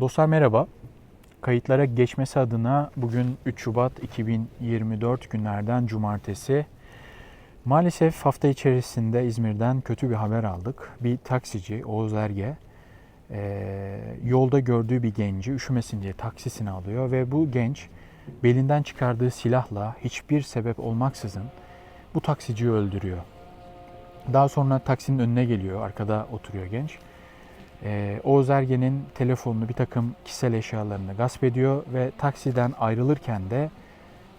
Dostlar merhaba. Kayıtlara geçmesi adına bugün 3 Şubat 2024 günlerden cumartesi. Maalesef hafta içerisinde İzmir'den kötü bir haber aldık. Bir taksici Oğuz Erge yolda gördüğü bir genci üşümesin diye taksisini alıyor ve bu genç belinden çıkardığı silahla hiçbir sebep olmaksızın bu taksiciyi öldürüyor. Daha sonra taksinin önüne geliyor. Arkada oturuyor genç. Ee, Oğuz Ergen'in telefonunu bir takım kişisel eşyalarını gasp ediyor ve taksiden ayrılırken de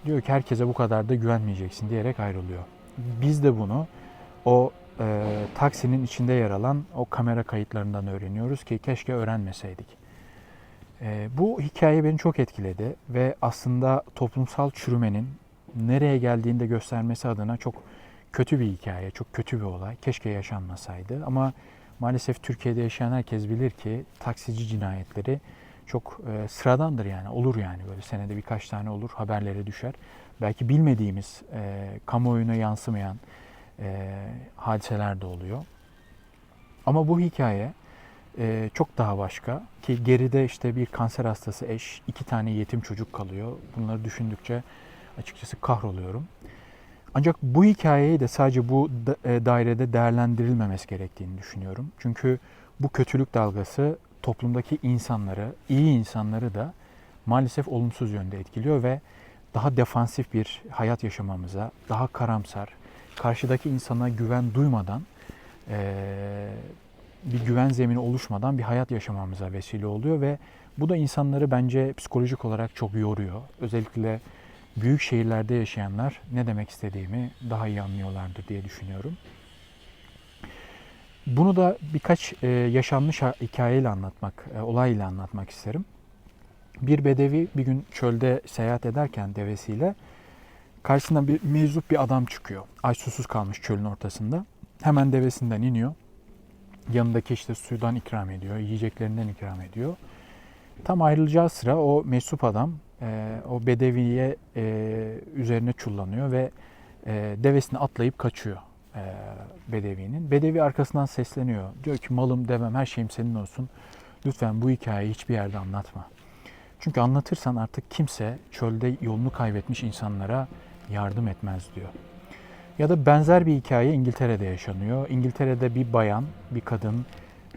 diyor ki herkese bu kadar da güvenmeyeceksin diyerek ayrılıyor. Biz de bunu o e, taksinin içinde yer alan o kamera kayıtlarından öğreniyoruz ki keşke öğrenmeseydik. E, bu hikaye beni çok etkiledi ve aslında toplumsal çürümenin nereye geldiğini de göstermesi adına çok kötü bir hikaye, çok kötü bir olay. Keşke yaşanmasaydı ama maalesef Türkiye'de yaşayan herkes bilir ki taksici cinayetleri çok e, sıradandır yani olur yani böyle senede birkaç tane olur haberlere düşer. Belki bilmediğimiz e, kamuoyuna yansımayan e, hadiseler de oluyor. Ama bu hikaye e, çok daha başka ki geride işte bir kanser hastası eş, iki tane yetim çocuk kalıyor. Bunları düşündükçe açıkçası kahroluyorum. Ancak bu hikayeyi de sadece bu e, dairede değerlendirilmemesi gerektiğini düşünüyorum. Çünkü bu kötülük dalgası toplumdaki insanları, iyi insanları da maalesef olumsuz yönde etkiliyor ve daha defansif bir hayat yaşamamıza, daha karamsar, karşıdaki insana güven duymadan, eee, bir güven zemini oluşmadan bir hayat yaşamamıza vesile oluyor ve bu da insanları bence psikolojik olarak çok yoruyor. Özellikle büyük şehirlerde yaşayanlar ne demek istediğimi daha iyi anlıyorlardır diye düşünüyorum. Bunu da birkaç e, yaşanmış hikayeyle anlatmak, e, olayla anlatmak isterim. Bir bedevi bir gün çölde seyahat ederken devesiyle karşısına bir meczup bir adam çıkıyor. Aç susuz kalmış çölün ortasında. Hemen devesinden iniyor. Yanındaki işte sudan ikram ediyor, yiyeceklerinden ikram ediyor. Tam ayrılacağı sıra o mesup adam e, o bedeviye e, üzerine çullanıyor ve e, devesini atlayıp kaçıyor e, bedevinin. Bedevi arkasından sesleniyor. Diyor ki malım devem her şeyim senin olsun. Lütfen bu hikayeyi hiçbir yerde anlatma. Çünkü anlatırsan artık kimse çölde yolunu kaybetmiş insanlara yardım etmez diyor. Ya da benzer bir hikaye İngiltere'de yaşanıyor. İngiltere'de bir bayan, bir kadın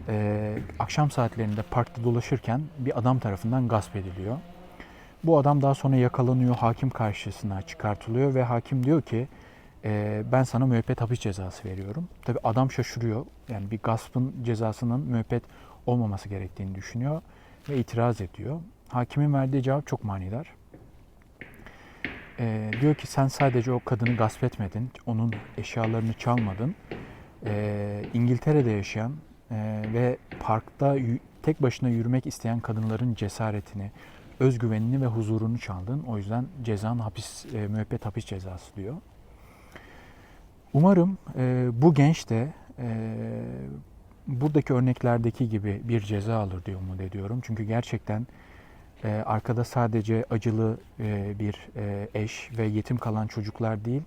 e, akşam saatlerinde parkta dolaşırken bir adam tarafından gasp ediliyor. Bu adam daha sonra yakalanıyor, hakim karşısına çıkartılıyor ve hakim diyor ki "E, ben sana müebbet hapis cezası veriyorum. Tabi adam şaşırıyor. Yani bir gaspın cezasının müebbet olmaması gerektiğini düşünüyor ve itiraz ediyor. Hakimin verdiği cevap çok manidar. E, diyor ki sen sadece o kadını gasp etmedin, onun eşyalarını çalmadın. E, İngiltere'de yaşayan e, ve parkta tek başına yürümek isteyen kadınların cesaretini, özgüvenini ve huzurunu çaldın. O yüzden cezan hapis, e, müebbet hapis cezası diyor. Umarım e, bu genç de e, buradaki örneklerdeki gibi bir ceza alır diye umut ediyorum. Çünkü gerçekten e, arkada sadece acılı e, bir e, eş ve yetim kalan çocuklar değil,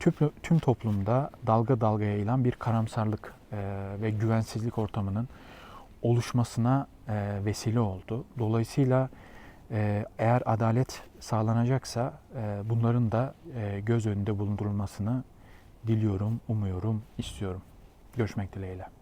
tüm, tüm toplumda dalga dalga yayılan bir karamsarlık e, ve güvensizlik ortamının oluşmasına e, vesile oldu. Dolayısıyla eğer adalet sağlanacaksa e, bunların da e, göz önünde bulundurulmasını diliyorum, umuyorum, istiyorum. Görüşmek dileğiyle.